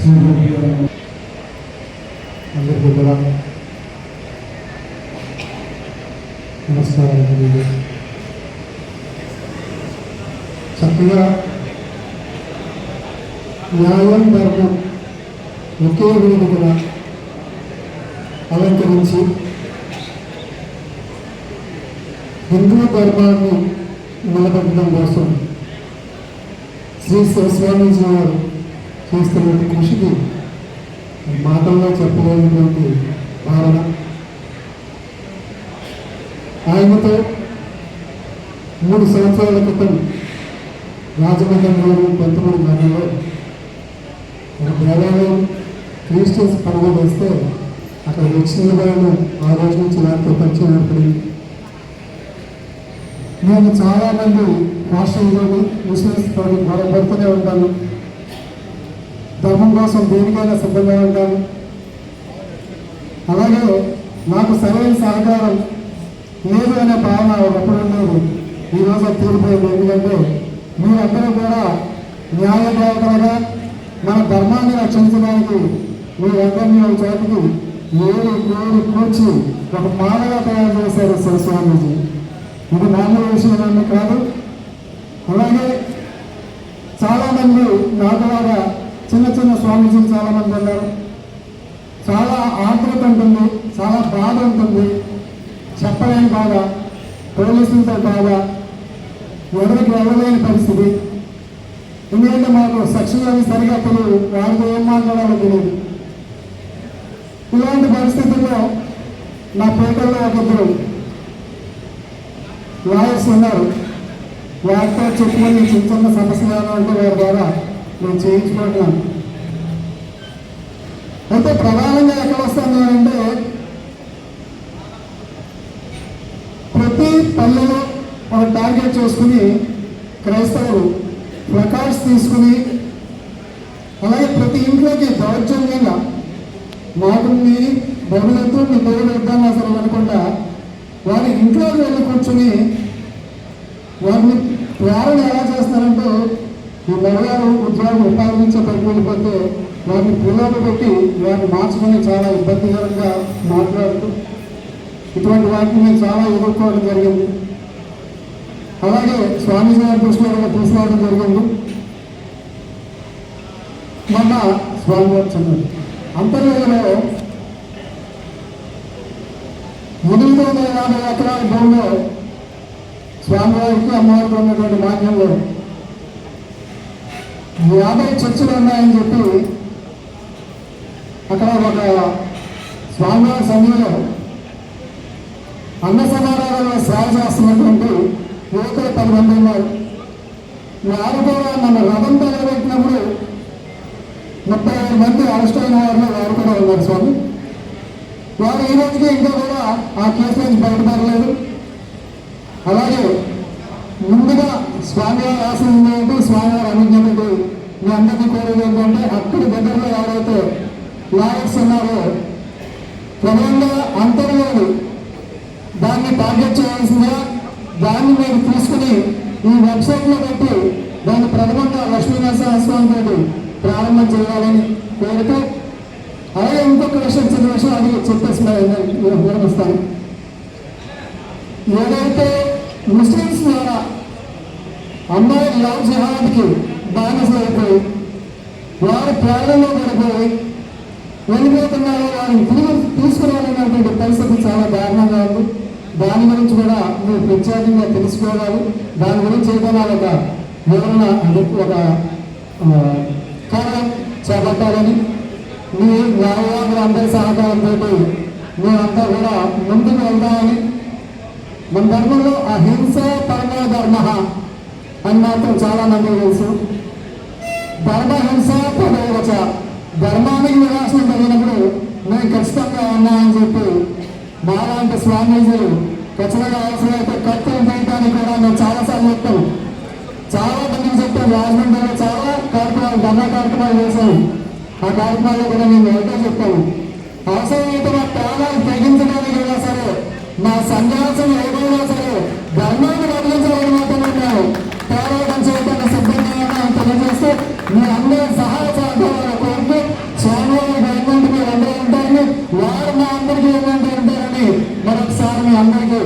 అందరికీ కూడా నమస్కారం తెలియదు చక్కగా న్యాయం ధర్మం ఒకే వేదికన అలంకరించి హిందూ ధర్మాన్ని నిలబెట్టడం కోసం శ్రీ శివస్వామీజీ గారు చేస్తున్నటువంటి కృషికి మాటల్లో చెప్పలేనటువంటి భావన ఆయనతో మూడు సంవత్సరాల క్రితం రాజమండ్రిలోని పంతొమ్మిది నెలలో ఒక దేవాలయం క్రిస్టియన్స్ పనులు వేస్తే అక్కడ వచ్చిన వాళ్ళు ఆ రోజు నుంచి నాతో పరిచయం ఏర్పడింది. నేను చాలామంది రాష్ట్రంలోని ముస్లిమ్స్ తోటి గొడవ పడుతూనే ఉంటాను. ధర్మం కోసం దేనికైనా సిద్ధంగా ఉంటాను. అలాగే నాకు సరైన సహకారం లేదు అనే భావన ఒకప్పుడు ఉండేది ఈరోజు తీరిపోయింది. ఎందుకంటే మీరందరూ కూడా న్యాయదేవతలుగా మన ధర్మాన్ని రక్షించడానికి మీరందరినీ ఒక చోటికి ఏడు ఏడు కూర్చి ఒక మాలగా తయారు చేశారు సరస్వామీజీ ఇది మామూలు విషయం ఏమీ కాదు. అలాగే చాలామంది నాకులాగా చిన్న చిన్న స్వామీజీలు చాలామంది ఉన్నారు. చాలా ఆతృత ఉంటుంది చాలా బాధ ఉంటుంది. చెప్పలేని బాధ పోలీసులతో బాధ ఎవరికి ఎవరలేని పరిస్థితి. ఎందుకంటే మాకు సెక్షన్ అవి సరిగా తెలియదు వారితో ఏం మాట్లాడాలో తెలియదు. ఇలాంటి పరిస్థితుల్లో నా పేటల్లో ఒకరు లాయర్స్ ఉన్నారు. వారితో చెప్పుకొని చిన్న చిన్న సమస్యలు అంటే ఉంటే వారి ద్వారా నేను చేయించుకుంటున్నాం అయితే ప్రధానంగా ఎక్కడ వస్తాను అంటే ప్రతి పల్లెలో ఒక టార్గెట్ చేసుకుని క్రైస్తవులు ప్లకార్డ్స్ తీసుకుని అలాగే ప్రతి ఇంట్లోకి దౌర్జన్యంగా మాటల్ని బహుళతో మీ దేవుడు ఇద్దాం అసలు అనుకుంటా వారి ఇంట్లోకి వెళ్ళి కూర్చుని వారిని ప్రేరణ ఎలా ఈ మహిళలు ఉద్యోగం ఉపాదించే వెళ్ళిపోతే వారిని పిల్లలు పెట్టి వారిని మార్చుకొని చాలా ఇబ్బందికరంగా మాట్లాడుతూ ఇటువంటి వాటిని మేము చాలా ఎదుర్కోవడం జరిగింది. అలాగే స్వామీజీ గారి దృష్టిలో కూడా తీసుకురావడం జరిగింది. మొన్న స్వామివారు చెందారు అంతర్వేదిలో ఎనిమిది వందల యాభై ఎకరాల భూమిలో స్వామివారికి అమ్మవారికి ఉన్నటువంటి మాన్యంలో యాభై చర్చలు ఉన్నాయని చెప్పి అక్కడ ఒక స్వామివారి సమయంలో అన్న సమారాధనలో సేవ చేస్తున్నటువంటి యువకులు పది మంది ఉన్నారు. వారు కూడా నన్ను రథం తగలబెట్టినప్పుడు ముప్పై ఐదు మంది అరెస్ట్ అయిన వారిలో వారు కూడా ఉన్నారు స్వామి. వారు ఈ రోజుకి ఇంకా కూడా ఆ కేసు నుంచి బయటపడలేదు. అలాగే ముందుగా స్వామివారి ఆశ్రమం ఏంటి స్వామివారి మీ అందరినీ కోరేది ఏంటంటే అక్కడి దగ్గరలో ఎవరైతే లాయర్స్ ఉన్నారో ప్రధానంగా అంతర్వేది దాన్ని టార్గెట్ చేయాల్సిందిగా దాన్ని మీరు తీసుకుని ఈ వెబ్సైట్లో పెట్టి దాన్ని ప్రథమంగా లక్ష్మీనరసింహ స్వామి తోటి ప్రారంభం చేయాలని కోరుతూ అలాగే ఇంకొక విషయం చిన్న విషయం అది చెప్పేసి విరమిస్తాను. ఏదైతే ముస్లిమ్స్ ద్వారా అమ్మాయి లవ్ జిహాద్కి బానిసైపోయి వారి ప్రాణంలో పడిపోయి వెళ్ళిపోతున్నారు వారిని తిరిగి తీసుకురావాలనేటువంటి పరిస్థితి చాలా దారుణంగా ఉంది. దాని గురించి కూడా మీరు ప్రత్యేకంగా తెలుసుకోవాలి. దాని గురించి ఏదైనా ఒక వివరణ అంటే ఒక కార్యం చేపట్టాలని మీ న్యాయవాదులు అందరి సహకారంతో మేమంతా కూడా ముందుకు వెళ్దామని మన ధర్మంలో అహింస పరమో ధర్మ అని మాత్రం చాలా మంది తెలుసు. ధర్మహింస పదవచ. ధర్మానికి వినాశనం జరిగినప్పుడు నేను ఖచ్చితంగా ఉన్నా అని చెప్పి మాలాంటి స్వామీజీలు ఖచ్చితంగా అవసరమైతే కత్తులు చేయడానికి కూడా మేము చాలాసార్లు చెప్తాం చాలా మందికి చెప్తాం రాజమండ్రిలో చాలా కార్యక్రమాలు ధర్మ కార్యక్రమాలు చేశాం ఆ కార్యక్రమాల్లో కూడా మేము ఎంతో చెప్తాము అవసరమైతే మా ప్రాణాలు తెగించడానికి కూడా సరే మా సన్యాసం ఏదైనా సరే ధర్మాన్ని మీ అందరూ సహాయ సహకారాలు కోరుతూ స్వామివారి గవర్నమెంట్ మీరు అందరూ ఉంటారని వారు మా అందరికీ ఏమంటారు ఉంటారని మరొకసారి మీ అందరికీ